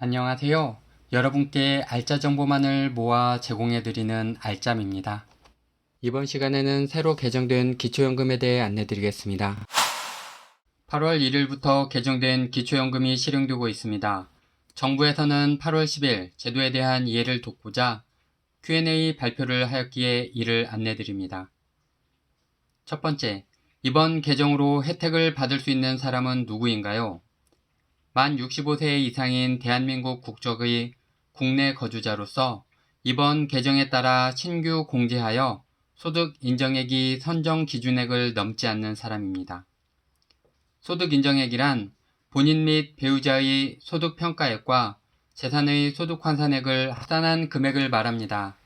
안녕하세요. 여러분께 알짜 정보만을 모아 제공해드리는 알짬입니다. 이번 시간에는 새로 개정된 기초연금에 대해 안내드리겠습니다. 8월 1일부터 개정된 기초연금이 실행되고 있습니다. 정부에서는 8월 10일 제도에 대한 이해를 돕고자 Q&A 발표를 하였기에 이를 안내드립니다. 첫 번째, 이번 개정으로 혜택을 받을 수 있는 사람은 누구인가요? 만 65세 이상인 대한민국 국적의 국내 거주자로서 이번 개정에 따라 신규 공제하여 소득 인정액이 선정 기준액을 넘지 않는 사람입니다. 소득 인정액이란 본인 및 배우자의 소득 평가액과 재산의 소득 환산액을 합산한 금액을 말합니다.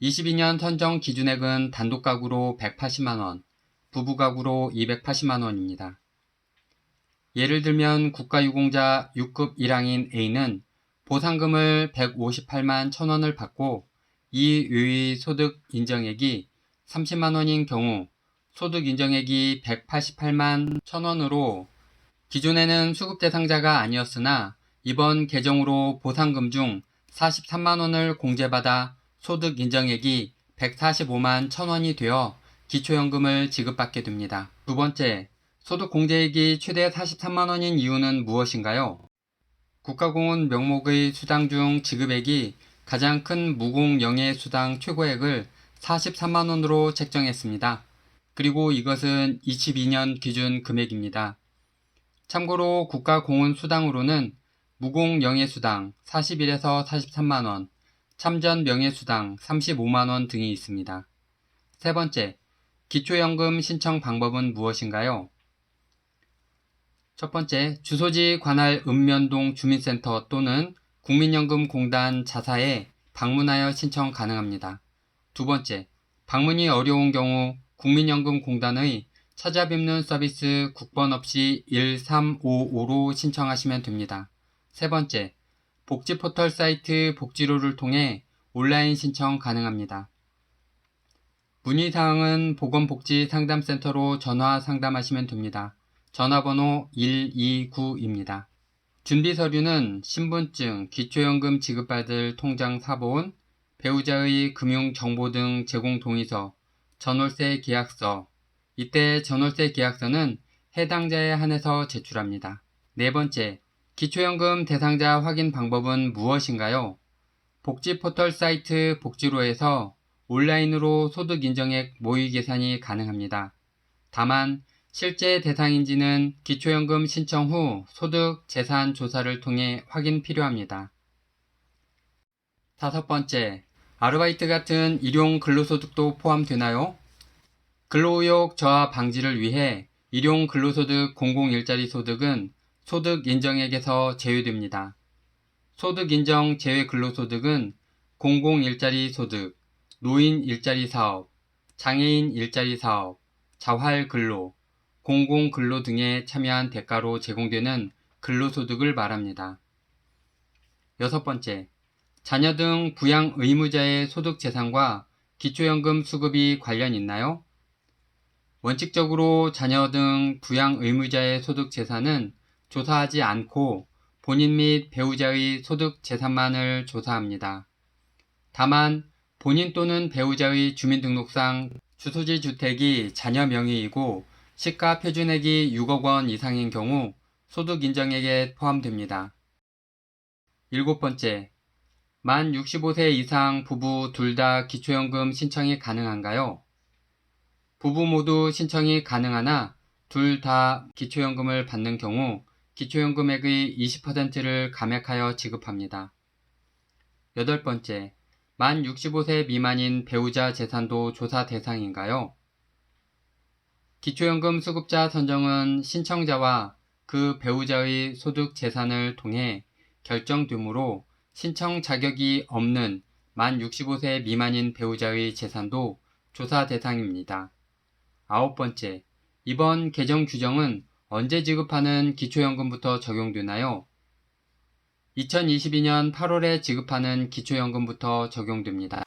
22년 선정 기준액은 단독 가구로 180만 원, 부부 가구로 280만 원입니다. 예를 들면 국가유공자 6급 1항인 A는 보상금을 158만 1000원을 받고 이 외의 소득 인정액이 30만원인 경우 소득 인정액이 188만 1000원으로 기존에는 수급 대상자가 아니었으나 이번 개정으로 보상금 중 43만원을 공제받아 소득 인정액이 145만 1000원이 되어 기초연금을 지급받게 됩니다. 두 번째, 소득 공제액이 최대 43만 원인 이유는 무엇인가요? 국가공은 명목의 수당 중 지급액이 가장 큰 무공 영예 수당 최고액을 43만 원으로 책정했습니다. 그리고 이것은 22년 기준 금액입니다. 참고로 국가공은 수당으로는 무공 영예수당 41에서 43만원, 참전 명예수당 35만원 등이 있습니다. 세 번째, 기초연금 신청 방법은 무엇인가요? 첫 번째, 주소지 관할 읍면동 주민센터 또는 국민연금공단 자사에 방문하여 신청 가능합니다. 두 번째, 방문이 어려운 경우 국민연금공단의 찾아뵙는 서비스 국번 없이 1355로 신청하시면 됩니다. 세 번째, 복지 포털 사이트 복지로를 통해 온라인 신청 가능합니다. 문의사항은 보건복지상담센터로 전화 상담하시면 됩니다. 전화번호 129입니다. 준비 서류는 신분증, 기초연금 지급받을 통장 사본, 배우자의 금융정보 등 제공 동의서, 전월세 계약서, 이때 전월세 계약서는 해당자에 한해서 제출합니다. 네 번째, 기초연금 대상자 확인 방법은 무엇인가요? 복지 포털 사이트 복지로에서 온라인으로 소득 인정액 모의 계산이 가능합니다. 다만 실제 대상인지는 기초연금 신청 후 소득 재산 조사를 통해 확인 필요합니다. 다섯 번째, 아르바이트 같은 일용 근로소득도 포함되나요? 근로의욕 저하 방지를 위해 일용 근로소득 공공일자리 소득은 소득 인정액에서 제외됩니다. 소득 인정 제외 근로소득은 공공 일자리 소득, 노인 일자리 사업, 장애인 일자리 사업, 자활 근로, 공공 근로 등에 참여한 대가로 제공되는 근로소득을 말합니다. 여섯 번째, 자녀 등 부양 의무자의 소득 재산과 기초연금 수급이 관련 있나요? 원칙적으로 자녀 등 부양 의무자의 소득 재산은 조사하지 않고 본인 및 배우자의 소득 재산만을 조사합니다. 다만 본인 또는 배우자의 주민등록상 주소지 주택이 자녀 명의이고 시가 표준액이 6억 원 이상인 경우 소득 인정액에 포함됩니다. 일곱 번째, 만 65세 이상 부부 둘 다 기초연금 신청이 가능한가요? 부부 모두 신청이 가능하나 둘 다 기초연금을 받는 경우 기초연금액의 20%를 감액하여 지급합니다. 여덟 번째, 만 65세 미만인 배우자 재산도 조사 대상인가요? 기초연금 수급자 선정은 신청자와 그 배우자의 소득 재산을 통해 결정되므로 신청 자격이 없는 만 65세 미만인 배우자의 재산도 조사 대상입니다. 아홉 번째, 이번 개정 규정은 언제 지급하는 기초연금부터 적용되나요? 2022년 8월에 지급하는 기초연금부터 적용됩니다.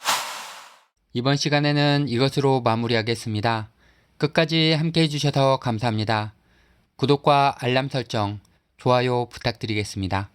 이번 시간에는 이것으로 마무리하겠습니다. 끝까지 함께 해주셔서 감사합니다. 구독과 알람 설정, 좋아요 부탁드리겠습니다.